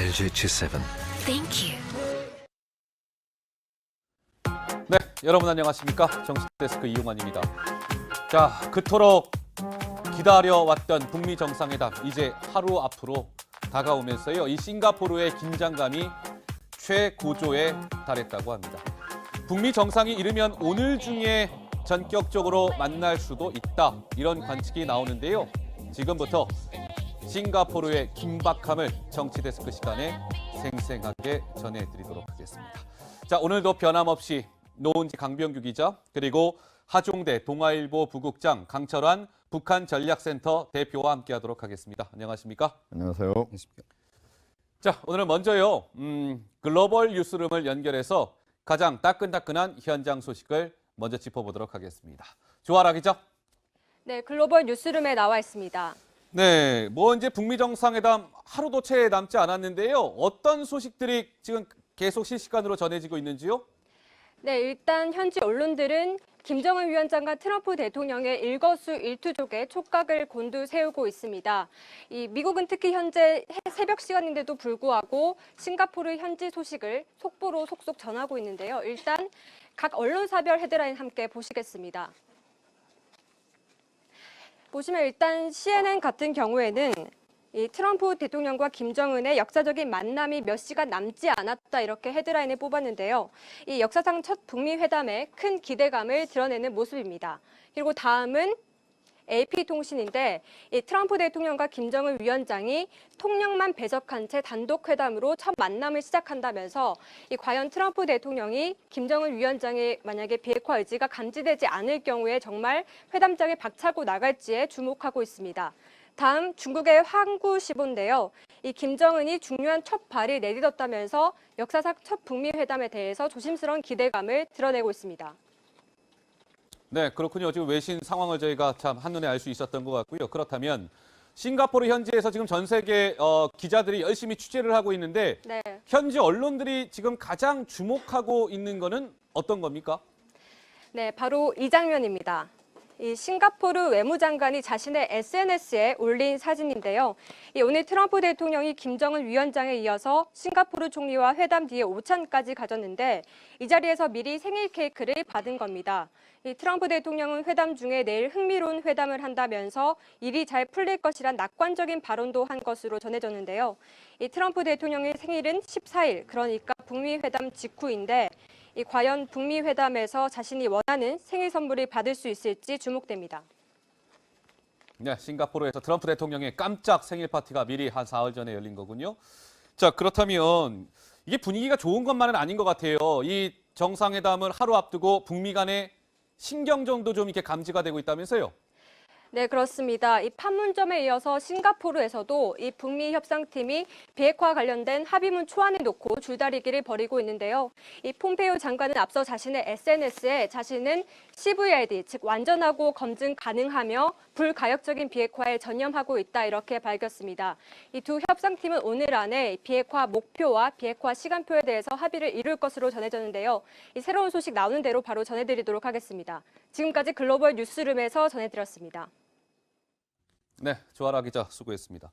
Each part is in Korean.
LG G7. Thank you. 네, 여러분 안녕하십니까? 정식 데스크 이용환입니다. 자, 그토록 기다려왔던 북미 정상회담 이제 하루 앞으로 다가오면서요. 이 싱가포르의 긴장감이 최고조에 달했다고 합니다. 북미 정상이 이르면 오늘 중에 전격적으로 만날 수도 있다. 이런 관측이 나오는데요. 지금부터 싱가포르의 긴박함을 정치 데스크 시간에 생생하게 전해드리도록 하겠습니다. 자, 오늘도 변함없이 노은지 강병규 기자 그리고 하종대 동아일보 부국장 강철환 북한 전략센터 대표와 함께하도록 하겠습니다. 안녕하십니까? 안녕하세요. 자, 오늘은 먼저요. 음, 글로벌 뉴스룸을 연결해서 가장 따끈따끈한 현장 소식을 먼저 짚어보도록 하겠습니다. 조아라 기자. 네, 글로벌 뉴스룸에 나와 있습니다. 네, 뭐 이제 북미 정상회담 하루도 채 남지 않았는데요. 어떤 소식들이 지금 계속 실시간으로 전해지고 있는지요? 네, 일단 현지 언론들은 김정은 위원장과 트럼프 대통령의 일거수 일투족의 촉각을 곤두세우고 있습니다. 이 미국은 특히 현재 해- 새벽 시간인데도 불구하고 싱가포르 현지 소식을 속보로 속속 전하고 있는데요. 일단 각 언론사별 헤드라인 함께 보시겠습니다. 보시면 일단 CNN 같은 경우에는 이 트럼프 대통령과 김정은의 역사적인 만남이 몇 시간 남지 않았다 이렇게 헤드라인을 뽑았는데요. 이 역사상 첫 북미 회담에 큰 기대감을 드러내는 모습입니다. 그리고 다음은 AP통신인데 이 트럼프 대통령과 김정은 위원장이 통역만 배석한 채 단독 회담으로 첫 만남을 시작한다면서 이 과연 트럼프 대통령이 김정은 위원장의 만약에 비핵화 의지가 감지되지 않을 경우에 정말 회담장에 박차고 나갈지에 주목하고 있습니다. 다음 중국의 황구시보인데요. 이 김정은이 중요한 첫 발을 내딛었다면서 역사상 첫 북미 회담에 대해서 조심스러운 기대감을 드러내고 있습니다. 네, 그렇군요. 지금 외신 상황을 저희가 참 한눈에 알 수 있었던 것 같고요. 그렇다면 싱가포르 현지에서 지금 전 세계 어, 기자들이 열심히 취재를 하고 있는데 네. 현지 언론들이 지금 가장 주목하고 있는 거는 어떤 겁니까? 네, 바로 이 장면입니다. 이 싱가포르 외무장관이 자신의 SNS에 올린 사진인데요. 이 오늘 트럼프 대통령이 김정은 위원장에 이어서 싱가포르 총리와 회담 뒤에 오찬까지 가졌는데 이 자리에서 미리 생일 케이크를 받은 겁니다. 이 트럼프 대통령은 회담 중에 내일 흥미로운 회담을 한다면서 일이 잘 풀릴 것이란 낙관적인 발언도 한 것으로 전해졌는데요. 이 트럼프 대통령의 생일은 14일, 그러니까 북미 회담 직후인데 이 과연 북미 회담에서 자신이 원하는 생일 선물을 받을 수 있을지 주목됩니다. 네, 싱가포르에서 트럼프 대통령의 깜짝 생일 파티가 미리 한 사흘 전에 열린 거군요. 자, 그렇다면 이게 분위기가 좋은 것만은 아닌 것 같아요. 이 정상회담을 하루 앞두고 북미 간의 신경전도 좀 이렇게 감지가 되고 있다면서요? 네, 그렇습니다. 이 판문점에 이어서 싱가포르에서도 이 북미 협상팀이 비핵화 관련된 합의문 초안을 놓고 줄다리기를 벌이고 있는데요. 이 폼페이오 장관은 앞서 자신의 SNS에 자신은 CVID, 즉 완전하고 검증 가능하며 불가역적인 비핵화에 전념하고 있다 이렇게 밝혔습니다. 이 두 협상팀은 오늘 안에 비핵화 목표와 비핵화 시간표에 대해서 합의를 이룰 것으로 전해졌는데요. 이 새로운 소식 나오는 대로 바로 전해드리도록 하겠습니다. 지금까지 글로벌 뉴스룸에서 전해드렸습니다. 네, 조아라 기자 수고했습니다.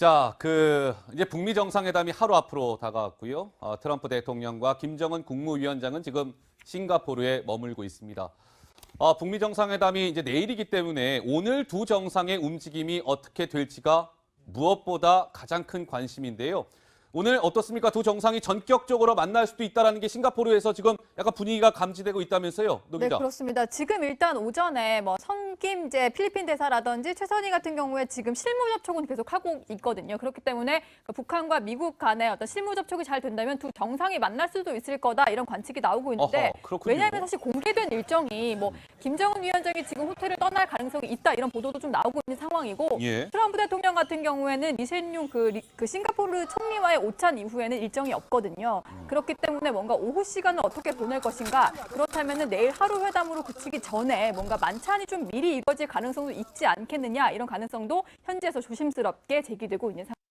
자, 그 이제 북미 정상회담이 하루 앞으로 다가왔고요. 어, 트럼프 대통령과 김정은 국무위원장은 지금 싱가포르에 머물고 있습니다. 어, 북미 정상회담이 이제 내일이기 때문에 오늘 두 정상의 움직임이 어떻게 될지가 무엇보다 가장 큰 관심인데요. 오늘 어떻습니까? 두 정상이 전격적으로 만날 수도 있다는 게 싱가포르에서 지금 약간 분위기가 감지되고 있다면서요, 노 네, 기자. 그렇습니다. 지금 일단 오전에 뭐 성김제 필리핀 대사라든지 최선희 같은 경우에 지금 실무 접촉은 계속 하고 있거든요. 그렇기 때문에 그 북한과 미국 간의 어떤 실무 접촉이 잘 된다면 두 정상이 만날 수도 있을 거다 이런 관측이 나오고 있는데 어허. 왜냐하면 사실 공개된 일정이 뭐 김정은 위원장이 지금 호텔을 떠날 가능성이 있다 이런 보도도 좀 나오고 있는 상황이고 예. 트럼프 대통령 같은 경우에는 리센용 그, 리- 그 싱가포르 총리와의 오찬 이후에는 일정이 없거든요. 그렇기 때문에 뭔가 오후 시간을 어떻게 보낼 것인가 그렇다면 내일 하루 회담으로 그치기 전에 뭔가 만찬이 좀 미리 이뤄질 가능성도 있지 않겠느냐 이런 가능성도 현지에서 조심스럽게 제기되고 있는 상황입니다.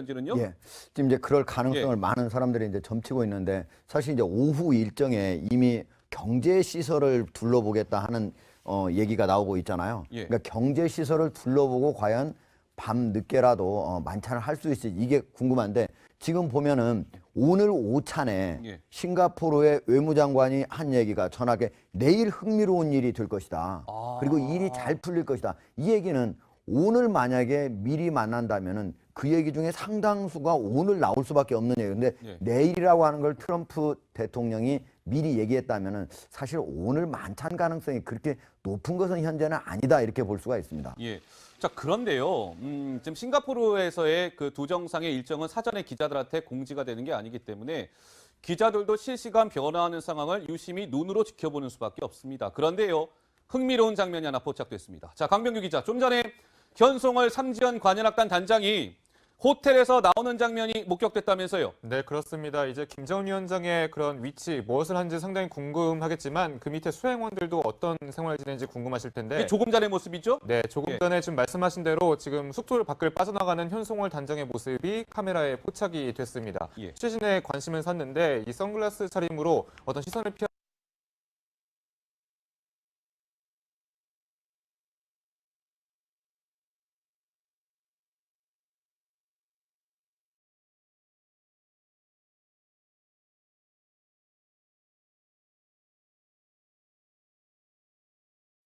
이루어지는요? 예. 지금 이제 그럴 가능성을 예. 많은 사람들이 이제 점치고 있는데 사실 이제 오후 일정에 이미 경제 시설을 둘러보겠다 하는 어 얘기가 나오고 있잖아요. 예. 그러니까 경제 시설을 둘러보고 과연 밤 늦게라도 어 만찬을 할 수 있을지 이게 궁금한데 지금 보면은 오늘 오찬에 예. 싱가포르의 외무장관이 한 얘기가 전하게 내일 흥미로운 일이 될 것이다. 아. 그리고 일이 잘 풀릴 것이다. 이 얘기는 오늘 만약에 미리 만난다면은 그 얘기 중에 상당수가 오늘 나올 수밖에 없는 얘기인데 예. 내일이라고 하는 걸 트럼프 대통령이 미리 얘기했다면은 사실 오늘 만찬 가능성이 그렇게 높은 것은 현재는 아니다 이렇게 볼 수가 있습니다. 예. 자 그런데요. 음, 지금 싱가포르에서의 그 두 정상의 일정은 사전에 기자들한테 공지가 되는 게 아니기 때문에 기자들도 실시간 변화하는 상황을 유심히 눈으로 지켜보는 수밖에 없습니다. 그런데요. 흥미로운 장면이 하나 포착됐습니다. 자 강병규 기자, 좀 전에 현송월 삼지연 관현악단 단장이 호텔에서 나오는 장면이 목격됐다면서요. 네, 그렇습니다. 이제 김정은 위원장의 그런 위치, 무엇을 하는지 상당히 궁금하겠지만 그 밑에 수행원들도 어떤 생활을 지내는지 궁금하실 텐데 조금 전의 모습이죠? 네, 조금 예. 전에 지금 말씀하신 대로 지금 숙소를 밖을 빠져나가는 현송월 단장의 모습이 카메라에 포착이 됐습니다. 예. 최신에 관심을 샀는데 이 선글라스 차림으로 어떤 시선을 피하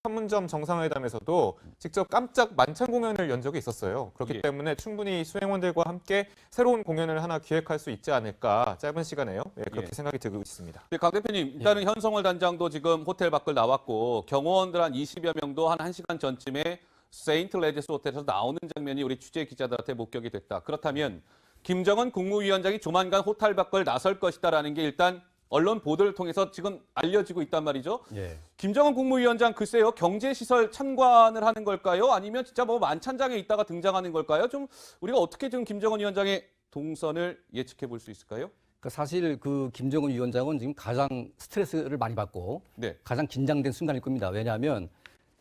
판문점 정상회담에서도 직접 깜짝 만찬 공연을 연 적이 있었어요. 그렇기 예. 때문에 충분히 수행원들과 함께 새로운 공연을 하나 기획할 수 있지 않을까 짧은 시간에요. 예, 그렇게 예. 생각이 들고 있습니다. 네, 강 대표님, 일단은 현성월 단장도 지금 호텔 밖을 나왔고 경호원들 한 20여 명도 한 1시간 전쯤에 세인트 레지스 호텔에서 나오는 장면이 우리 취재 기자들한테 목격이 됐다. 그렇다면 김정은 국무위원장이 조만간 호텔 밖을 나설 것이다라는 게 일단 언론 보도를 통해서 지금 알려지고 있단 말이죠. 예. 김정은 국무위원장 글쎄요 경제시설 참관을 하는 걸까요? 아니면 진짜 뭐 만찬장에 있다가 등장하는 걸까요? 좀 우리가 어떻게 좀 김정은 위원장의 동선을 예측해 볼 수 있을까요? 그 사실 그 김정은 위원장은 지금 가장 스트레스를 많이 받고 네. 가장 긴장된 순간일 겁니다. 왜냐하면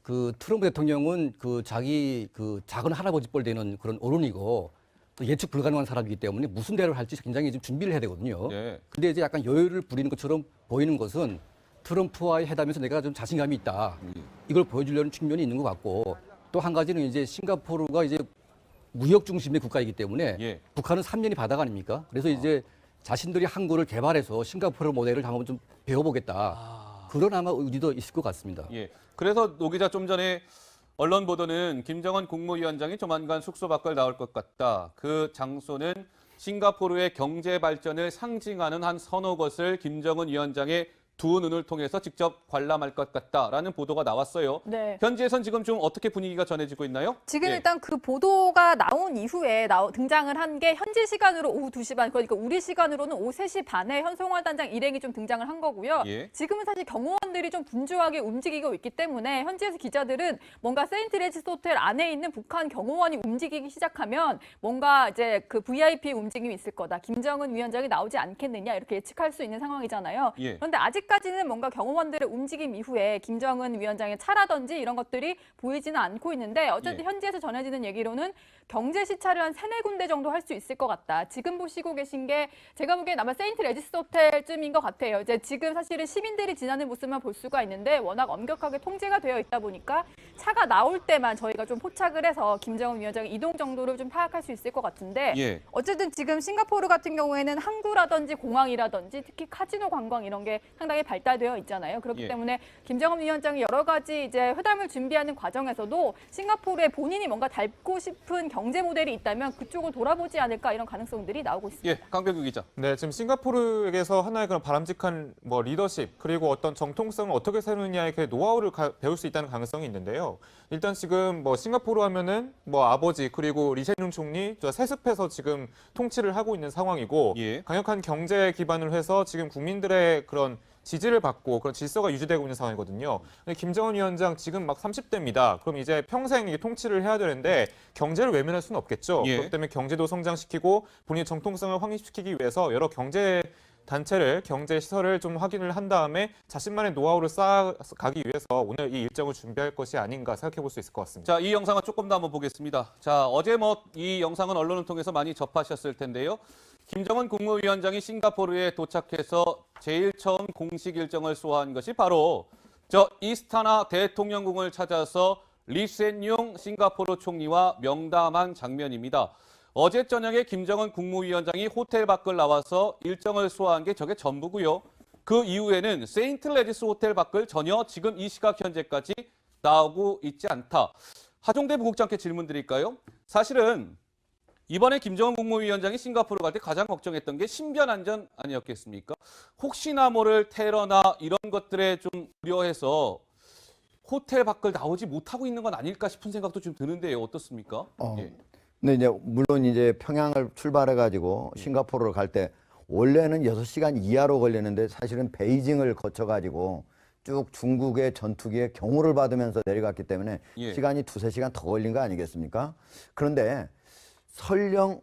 그 트럼프 대통령은 그 자기 그 작은 할아버지 뻘 되는 그런 어른이고 또 예측 불가능한 사람이기 때문에 무슨 대를 할지 굉장히 지금 준비를 해야 되거든요. 네. 근데 이제 약간 여유를 부리는 것처럼 보이는 것은 트럼프와의 회담에서 내가 좀 자신감이 있다. 이걸 보여주려는 측면이 있는 것 같고 또 한 가지는 이제 싱가포르가 이제 무역 중심의 국가이기 때문에 예. 북한은 3년이 바다가 아닙니까? 그래서 이제 자신들이 항구를 개발해서 싱가포르 모델을 한번 좀 배워보겠다. 그런 아마 의지도 있을 것 같습니다. 예. 그래서 노 기자 좀 전에 언론 보도는 김정은 국무위원장이 조만간 숙소 밖을 나올 것 같다. 그 장소는 싱가포르의 경제 발전을 상징하는 한 서너 곳을 김정은 위원장의 두 눈을 통해서 직접 관람할 것 같다라는 보도가 나왔어요. 네. 현지에선 지금 좀 어떻게 분위기가 전해지고 있나요? 지금 예. 일단 그 보도가 나온 이후에 나오, 등장을 한 게 현지 시간으로 오후 2시 반, 그러니까 우리 시간으로는 오후 3시 반에 현송월 단장 일행이 좀 등장을 한 거고요. 예. 지금은 사실 경호원들이 좀 분주하게 움직이고 있기 때문에 현지에서 기자들은 뭔가 세인트 레지스 호텔 안에 있는 북한 경호원이 움직이기 시작하면 뭔가 이제 그 VIP 움직임이 있을 거다. 김정은 위원장이 나오지 않겠느냐 이렇게 예측할 수 있는 상황이잖아요. 예. 그런데 아직 까지는 뭔가 경호원들의 움직임 이후에 김정은 위원장의 차라든지 이런 것들이 보이지는 않고 있는데 어쨌든 예. 현지에서 전해지는 얘기로는 경제 시찰을 한 세네 군데 정도 할 수 있을 것 같다. 지금 보시고 계신 게 제가 보기엔 아마 세인트 레지스 호텔쯤인 것 같아요. 이제 지금 사실은 시민들이 지나는 모습만 볼 수가 있는데 워낙 엄격하게 통제가 되어 있다 보니까 차가 나올 때만 저희가 좀 포착을 해서 김정은 위원장의 이동 정도를 좀 파악할 수 있을 것 같은데 예. 어쨌든 지금 싱가포르 같은 경우에는 항구라든지 공항이라든지 특히 카지노 관광 이런 게 상당히 발달되어 있잖아요. 그렇기 예. 때문에 김정은 위원장이 여러 가지 이제 회담을 준비하는 과정에서도 싱가포르에 본인이 뭔가 닮고 싶은 경제 모델이 있다면 그쪽을 돌아보지 않을까 이런 가능성들이 나오고 있습니다. 예. 강병규 기자. 네, 지금 싱가포르에서 하나의 그런 바람직한 뭐 리더십 그리고 어떤 정통성을 어떻게 세우느냐의 그 노하우를 가- 배울 수 있다는 가능성이 있는데요. 일단 지금 뭐 싱가포르 하면은 뭐 아버지 그리고 리셰룽 총리 저 세습해서 지금 통치를 하고 있는 상황이고 예. 강력한 경제 기반을 해서 지금 국민들의 그런 지지를 받고 그런 질서가 유지되고 있는 상황이거든요. 근데 김정은 위원장 지금 막 30대입니다. 그럼 이제 평생 이게 통치를 해야 되는데 경제를 외면할 수는 없겠죠. 예. 그렇기 때문에 경제도 성장시키고 본인의 정통성을 확립시키기 위해서 여러 경제 단체를 경제 시설을 좀 확인을 한 다음에 자신만의 노하우를 쌓아가기 위해서 오늘 이 일정을 준비할 것이 아닌가 생각해 볼 수 있을 것 같습니다. 자, 이 영상은 조금 더 한번 보겠습니다. 자, 어제 뭐 이 영상은 언론을 통해서 많이 접하셨을 텐데요. 김정은 국무위원장이 싱가포르에 도착해서 제일 처음 공식 일정을 소화한 것이 바로 저 이스타나 대통령궁을 찾아서 리센용 싱가포르 총리와 명담한 장면입니다. 어제 저녁에 김정은 국무위원장이 호텔 밖을 나와서 일정을 소화한 게 저게 전부고요. 그 이후에는 세인트 레지스 호텔 밖을 전혀 지금 이 시각 현재까지 나오고 있지 않다. 하종대 부국장께 질문 드릴까요? 사실은 이번에 김정은 국무위원장이 싱가포르 갈 때 가장 걱정했던 게 신변 안전 아니었겠습니까? 혹시나 모를 테러나 이런 것들에 좀 우려해서 호텔 밖을 나오지 못하고 있는 건 아닐까 싶은 생각도 좀 드는데요. 어떻습니까? 어, 예. 근데 이제 물론 이제 평양을 출발해 가지고 싱가포르를 갈때 원래는 여섯 시간 이하로 걸리는데 사실은 베이징을 거쳐 가지고 쭉 중국의 전투기에 경호를 받으면서 내려갔기 때문에 예. 시간이 두세 시간 더 걸린 거 아니겠습니까? 그런데 설령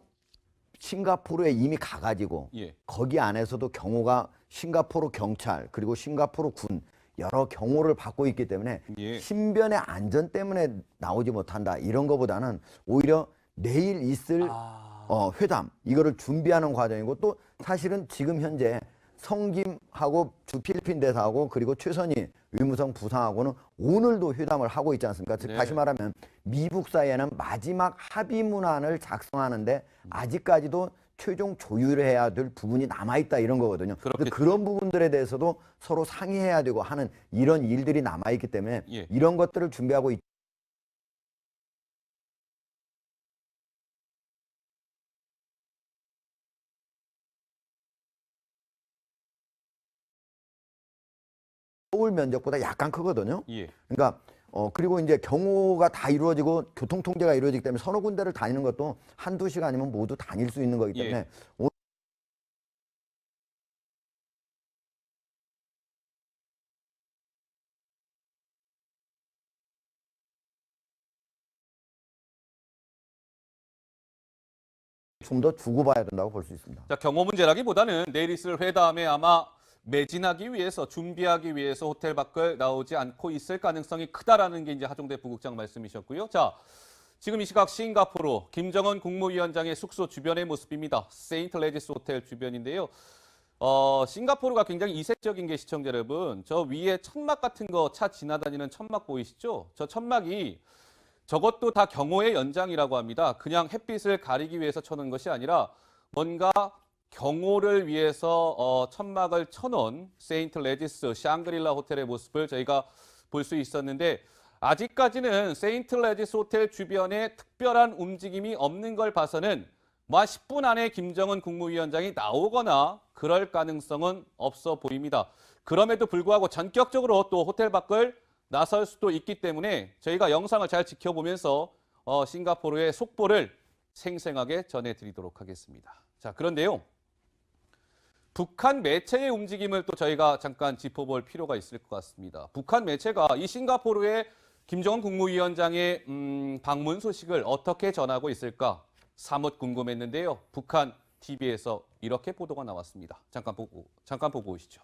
싱가포르에 이미 가가지고 예. 거기 안에서도 경호가 싱가포르 경찰 그리고 싱가포르 군 여러 경호를 받고 있기 때문에 예. 신변의 안전 때문에 나오지 못한다 이런 거보다는 오히려 내일 있을 아, 어, 회담 이거를 준비하는 과정이고 또 사실은 지금 현재 성김하고 주 필리핀 대사하고 그리고 최선희 의무성 부상하고는 오늘도 회담을 하고 있지 않습니까? 즉 네. 다시 말하면 미국 사이에는 마지막 합의 문안을 작성하는데 아직까지도 최종 조율을 해야 될 부분이 남아 있다 이런 거거든요. 그렇겠죠. 그런 부분들에 대해서도 서로 상의해야 되고 하는 이런 일들이 남아 있기 때문에 예. 이런 것들을 준비하고 있. 서울 면적보다 약간 크거든요. 예. 그러니까 어 그리고 이제 경호가 다 이루어지고 교통 통제가 이루어지기 때문에 서너 군데를 다니는 것도 한두 시간이면 모두 다닐 수 있는 거기 예. 때문에 오- 좀더 두고 봐야 된다고 볼 수 있습니다. 자, 경호 문제라기보다는 내일 있을 회담에 아마 매진하기 위해서 준비하기 위해서 호텔 밖을 나오지 않고 있을 가능성이 크다라는 게 이제 하종대 부국장 말씀이셨고요. 자, 지금 이 시각 싱가포르 김정은 국무위원장의 숙소 주변의 모습입니다. 세인트 레지스 호텔 주변인데요. 어, 싱가포르가 굉장히 이색적인 게 시청자 여러분, 저 위에 천막 같은 거 차 지나다니는 천막 보이시죠? 저 천막이 저것도 다 경호의 연장이라고 합니다. 그냥 햇빛을 가리기 위해서 쳐놓은 것이 아니라 뭔가 경호를 위해서 어, 천막을 쳐놓은 세인트 레지스 샹그릴라 호텔의 모습을 저희가 볼 수 있었는데 아직까지는 세인트 레지스 호텔 주변에 특별한 움직임이 없는 걸 봐서는 뭐 10분 안에 김정은 국무위원장이 나오거나 그럴 가능성은 없어 보입니다. 그럼에도 불구하고 전격적으로 또 호텔 밖을 나설 수도 있기 때문에 저희가 영상을 잘 지켜보면서 어, 싱가포르의 속보를 생생하게 전해드리도록 하겠습니다. 자, 그런데요. 북한 매체의 움직임을 또 저희가 잠깐 짚어볼 필요가 있을 것 같습니다. 북한 매체가 이 싱가포르의 김정은 국무위원장의 음, 방문 소식을 어떻게 전하고 있을까 사뭇 궁금했는데요. 북한 TV에서 이렇게 보도가 나왔습니다. 잠깐 보고 잠깐 보고 오시죠.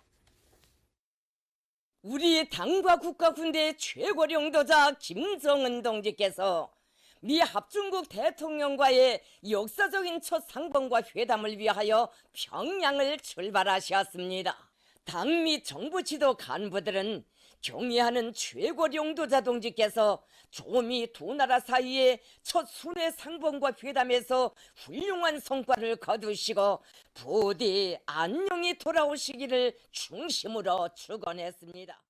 우리 당과 국가 군대의 최고 령도자 김정은 동지께서 미 합중국 대통령과의 역사적인 첫 상봉과 회담을 위하여 평양을 출발하셨습니다. 당및 정부 지도 간부들은 경의하는 최고령도자 동지께서 조미 두 나라 사이의 첫 순회 상봉과 회담에서 훌륭한 성과를 거두시고 부디 안녕히 돌아오시기를 중심으로 축원했습니다.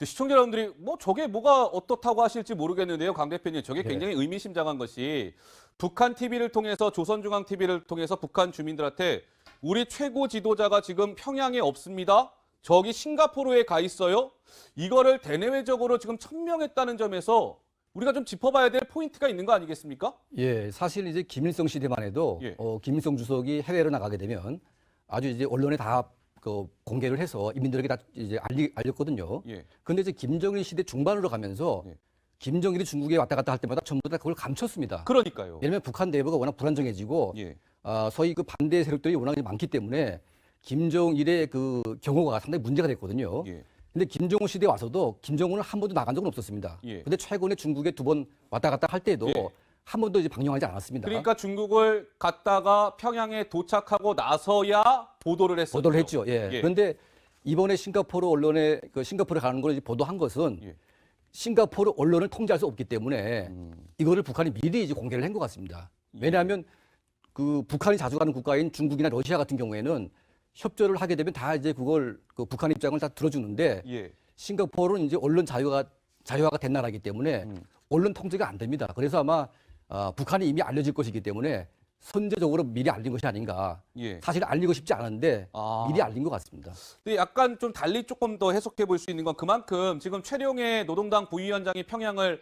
근데 시청자 여러분들이 뭐 저게 뭐가 어떻다고 하실지 모르겠는데요. 강 대표님 저게 네. 굉장히 의미심장한 것이 북한 TV를 통해서 조선중앙 TV를 통해서 북한 주민들한테 우리 최고 지도자가 지금 평양에 없습니다. 저기 싱가포르에 가 있어요. 이거를 대내외적으로 지금 천명했다는 점에서 우리가 좀 짚어봐야 될 포인트가 있는 거 아니겠습니까? 예, 사실 이제 김일성 시대만 해도 예. 어, 김일성 주석이 해외로 나가게 되면 아주 이제 언론에 다 그 공개를 해서 인민들에게 다 이제 알리, 알렸거든요. 예. 그런데 이제 김정일 시대 중반으로 가면서 예. 김정일이 중국에 왔다 갔다 할 때마다 전부 다 그걸 감췄습니다. 그러니까요. 왜냐하면 북한 내부가 워낙 불안정해지고 예. 아, 소위 그 반대 세력들이 워낙 많기 때문에 김정일의 그 경호가 상당히 문제가 됐거든요. 예. 근데 김정은 시대에 와서도 김정은은 한 번도 나간 적은 없었습니다. 예. 근데 최근에 중국에 두 번 왔다 갔다 할 때도 예. 한 번도 이제 방영하지 않았습니다. 그러니까 중국을 갔다가 평양에 도착하고 나서야 보도를 했었죠. 보도를 했죠. 예. 예. 그런데 이번에 싱가포르 언론에 그 싱가포르에 가는 걸 이제 보도한 것은 예. 싱가포르 언론을 통제할 수 없기 때문에 음. 이거를 북한이 미리 이제 공개를 한 것 같습니다. 왜냐하면 그 북한이 자주 가는 국가인 중국이나 러시아 같은 경우에는 협조를 하게 되면 다 이제 그걸 그 북한 입장을 다 들어주는데 예. 싱가포르는 이제 언론 자유가 자유화가 된 나라이기 때문에 음. 언론 통제가 안 됩니다. 그래서 아마 아, 북한이 이미 알려질 것이기 때문에 선제적으로 미리 알린 것이 아닌가. 예. 사실 알리고 싶지 않은데 아. 미리 알린 것 같습니다. 근데 약간 좀 달리 조금 더 해석해 볼 수 있는 건 그만큼 지금 최룡의 노동당 부위원장이 평양을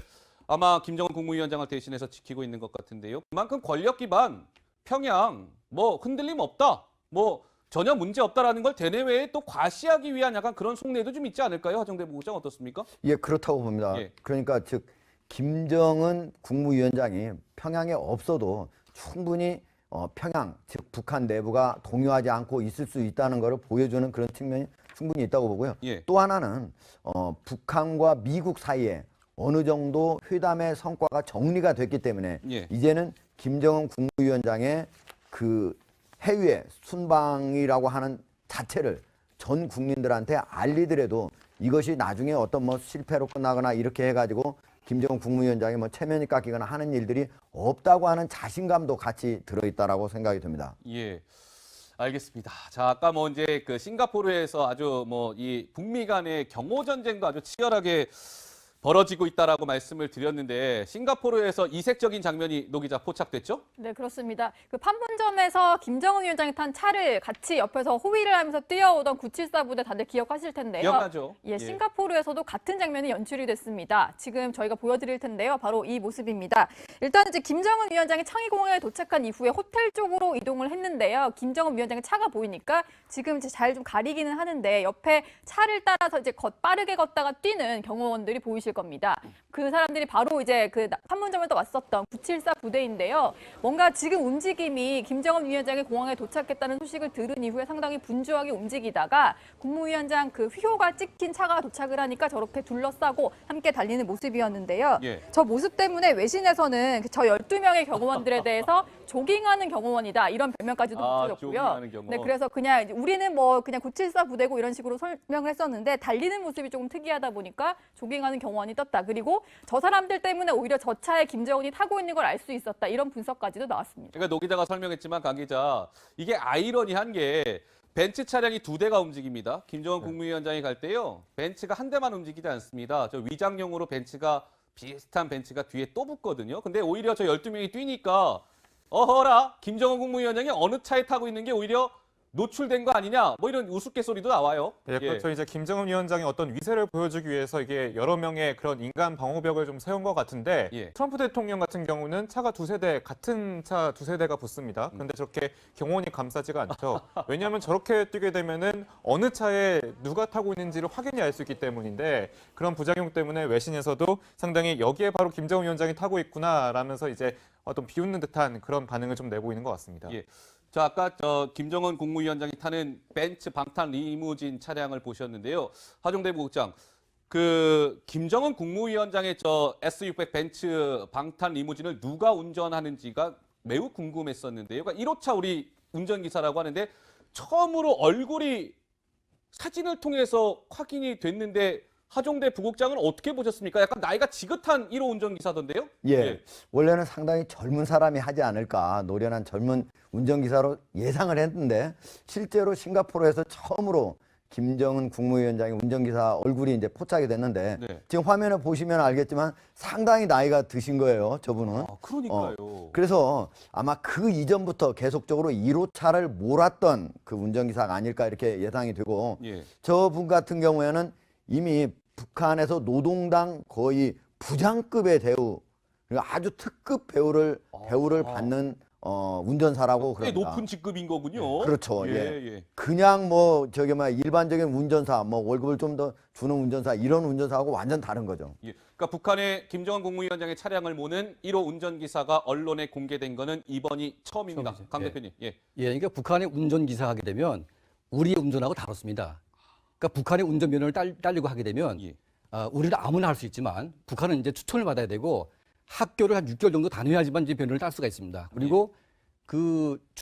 아마 김정은 국무위원장을 대신해서 지키고 있는 것 같은데요. 그만큼 권력 기반 평양 뭐 흔들림 없다. 뭐 전혀 문제 없다라는 걸 대내외에 또 과시하기 위한 약간 그런 속내도 좀 있지 않을까요? 하정대 부국장 어떻습니까? 예, 그렇다고 봅니다. 예. 그러니까 즉 김정은 국무위원장이 평양에 없어도 충분히 어, 평양 즉 북한 내부가 동요하지 않고 있을 수 있다는 것을 보여주는 그런 측면이 충분히 있다고 보고요. 예. 또 하나는 어, 북한과 미국 사이에 어느 정도 회담의 성과가 정리가 됐기 때문에 예. 이제는 김정은 국무위원장의 그 해외 순방이라고 하는 자체를 전 국민들한테 알리더라도 이것이 나중에 어떤 뭐 실패로 끝나거나 이렇게 해가지고 김정은 국무위원장이 뭐 체면이 깎이거나 하는 일들이 없다고 하는 자신감도 같이 들어있다라고 생각이 듭니다. 예. 알겠습니다. 자, 아까 뭐 이제 그 싱가포르에서 아주 뭐 이 북미 간의 경호 전쟁도 아주 치열하게 벌어지고 있다라고 말씀을 드렸는데 싱가포르에서 이색적인 장면이 노기자 포착됐죠? 네, 그렇습니다. 그 판문점에서 김정은 위원장이 탄 차를 같이 옆에서 호위를 하면서 뛰어오던 974 부대 다들 기억하실 텐데요. 기억나죠? 예, 싱가포르에서도 같은 장면이 연출이 됐습니다. 지금 저희가 보여드릴 텐데요. 바로 이 모습입니다. 일단 이제 김정은 위원장이 창의공항에 도착한 이후에 호텔 쪽으로 이동을 했는데요. 김정은 위원장의 차가 보이니까 지금 이제 잘좀 가리기는 하는데 옆에 차를 따라서 이제 걷, 빠르게 걷다가 뛰는 경호원들이 보이실 겁니다. 그 사람들이 바로 이제 그 나- 판문점에도 왔었던 974 부대인데요. 뭔가 지금 움직임이 김정은 위원장이 공항에 도착했다는 소식을 들은 이후에 상당히 분주하게 움직이다가 국무위원장 그 휘호가 찍힌 차가 도착을 하니까 저렇게 둘러싸고 함께 달리는 모습이었는데요. 예. 저 모습 때문에 외신에서는 그저 12명의 경호원들에 대해서 조깅하는 경호원이다 이런 별명까지도 아. 조깅하는 경호원. 네, 그래서 그냥 우리는 뭐 그냥 974 부대고 이런 식으로 설명을 했었는데 달리는 모습이 조금 특이하다 보니까 조깅하는 경호원이 떴다. 그리고 저 사람들 때문에 오히려 저 차에 김정은이 타고 있는 걸 알 수 있었다. 이런 분석까지도 나왔습니다. 그러니까 노 기자가 설명했지만 강 기자 이게 아이러니한 게 벤츠 차량이 두 대가 움직입니다. 김정은 국무위원장이 갈 때요. 벤츠가 한 대만 움직이지 않습니다. 저 위장용으로 벤츠가 비슷한 벤츠가 뒤에 또 붙거든요. 근데 오히려 저 12명이 뛰니까 어허라 김정은 국무위원장이 어느 차에 타고 있는 게 오히려 노출된 거 아니냐 뭐 이런 우스갯소리도 나와요. 예, 그렇죠. 이제 김정은 위원장이 어떤 위세를 보여주기 위해서 이게 여러 명의 그런 인간 방호벽을 좀 세운 것 같은데 예. 트럼프 대통령 같은 경우는 차가 두세 대 같은 차 두세 대가 붙습니다. 그런데 저렇게 경호원이 감싸지가 않죠. 왜냐하면 저렇게 뛰게 되면은 어느 차에 누가 타고 있는지를 확연히 알수 있기 때문인데 그런 부작용 때문에 외신에서도 상당히 여기에 바로 김정은 위원장이 타고 있구나라면서 이제 어떤 비웃는 듯한 그런 반응을 좀 내고 있는 것 같습니다. 예. 자, 아까 저 김정은 국무위원장이 타는 벤츠 방탄 리무진 차량을 보셨는데요. 하종대 부국장, 그 김정은 국무위원장의 저 S600 벤츠 방탄 리무진을 누가 운전하는지가 매우 궁금했었는데요. 그러니까 1호차 우리 운전기사라고 하는데 처음으로 얼굴이 사진을 통해서 확인이 됐는데 하종대 부국장은 어떻게 보셨습니까? 약간 나이가 지긋한 1호 운전기사던데요? 예. 원래는 상당히 젊은 사람이 하지 않을까 노련한 젊은 운전기사로 예상을 했는데 실제로 싱가포르에서 처음으로 김정은 국무위원장의 운전기사 얼굴이 이제 포착이 됐는데 네. 지금 화면에 보시면 알겠지만 상당히 나이가 드신 거예요 저분은 아, 그러니까요. 그래서 아마 그 이전부터 계속적으로 1호 차를 몰았던 그 운전기사가 아닐까 이렇게 예상이 되고 예. 저분 같은 경우에는 이미 북한에서 노동당 거의 부장급의 대우 그리고 아주 특급 배우를 배우를 받는 어, 운전사라고 꽤 그럽니다. 높은 직급인 거군요. 그렇죠. 예, 예. 예. 그냥 뭐 저기 막 일반적인 운전사 뭐 월급을 좀 더 주는 운전사 이런 운전사하고 완전 다른 거죠. 예. 그러니까 북한의 김정은 국무위원장의 차량을 모는 1호 운전기사가 언론에 공개된 거는 이번이 처음입니다. 처음이죠. 강 예. 대표님. 예. 예, 그러니까 북한의 운전기사 하게 되면 우리의 운전하고 다릅니다. 그러니까 북한의 운전 면허를 딸, 딸리고 하게 되면 예. 아, 우리는 아무나 할 수 있지만 북한은 이제 추천을 받아야 되고 학교를 한 6개월 정도 다녀야지만 이제 면허를 딸 수가 있습니다. 그리고 그